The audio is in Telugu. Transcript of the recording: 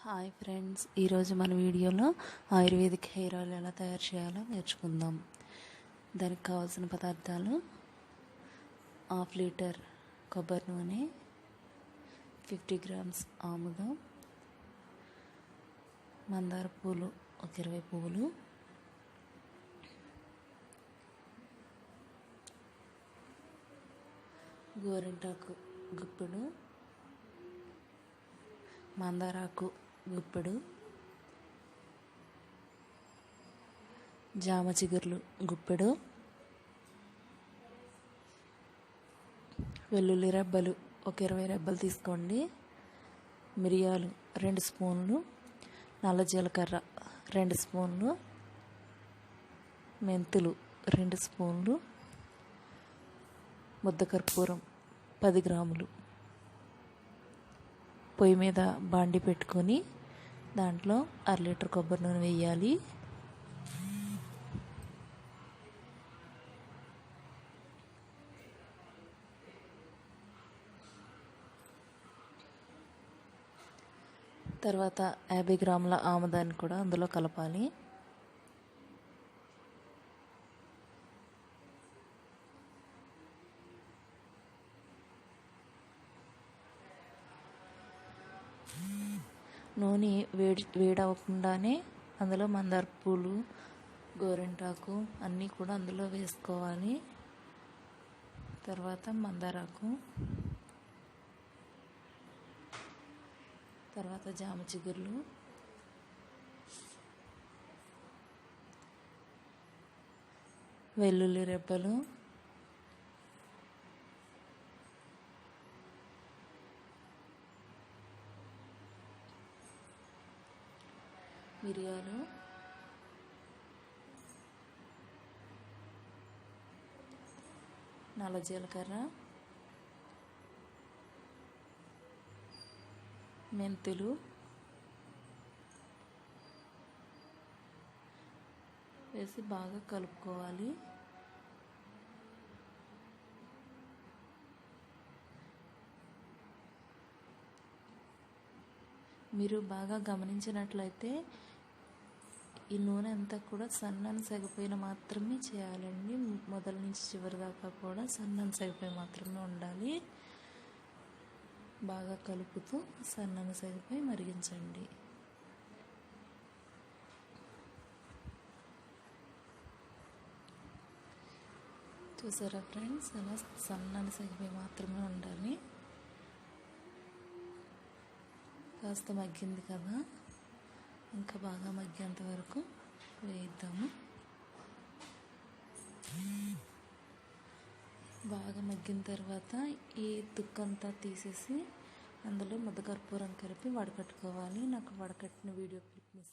హాయ్ ఫ్రెండ్స్ ఈరోజు మన వీడియోలో ఆయుర్వేదిక్ హెయిర్ ఆయిల్ ఎలా తయారు చేయాలో నేర్చుకుందాం. దానికి కావాల్సిన పదార్థాలు హాఫ్ లీటర్ కొబ్బరి నూనె ఫిఫ్టీ గ్రామ్స్ ఆముదం మందార పూలు ఒక ఇరవై పువ్వులు గోరింటాకు గుప్పెడు మందారాకు గుప్పెడు. జామ చిగుర్లు గుప్పెడు. వెల్లుల్లి రెబ్బలు ఒక ఇరవై రెబ్బలు తీసుకోండి. మిరియాలు రెండు స్పూన్లు. నల్ల జీలకర్ర రెండు స్పూన్లు. మెంతులు రెండు స్పూన్లు. ముద్దకర్పూరం పది గ్రాములు. పొయ్యి మీద బాండి పెట్టుకొని దాంట్లో అర లీటర్ కొబ్బరి నూనె వేయాలి. తర్వాత యాభై గ్రాముల ఆముదాన్ని కూడా అందులో కలపాలి. నూనె వేడి వేడవకుండానే అందులో మందార పూలు గోరింటాకు అన్నీ కూడా అందులో వేసుకోవాలి. తర్వాత మందారాకు తర్వాత జామ చిగుర్లు వెల్లుల్లి రెబ్బలు మిరియాలు నల్ల జీలకర్ర మెంతులు. వేసి బాగా కలుపుకోవాలి. మీరు బాగా గమనించినట్లయితే ఈ నూనె అంతా కూడా సన్నని సగిపోయిన మాత్రమే చేయాలండి. మొదల నుంచి చివరి దాకా కూడా సన్నని సగిపోయి మాత్రమే ఉండాలి. బాగా కలుపుతూ సన్నని సగిపోయి మరిగించండి. చూసారా ఫ్రెండ్స్? అలా సన్నని సగిపోయి మాత్రమే ఉండాలి. కాస్త మగ్గింది కదా? ఇంకా బాగా మగ్గేంత వరకు వేయిద్దాము బాగా మగ్గిన తర్వాత ఈ తుక్కంతా తీసేసి అందులో ముద్దకర్పూరం కలిపి వడకట్టుకోవాలి. నాకు వడకట్టిన వీడియో క్లిప్ మిస్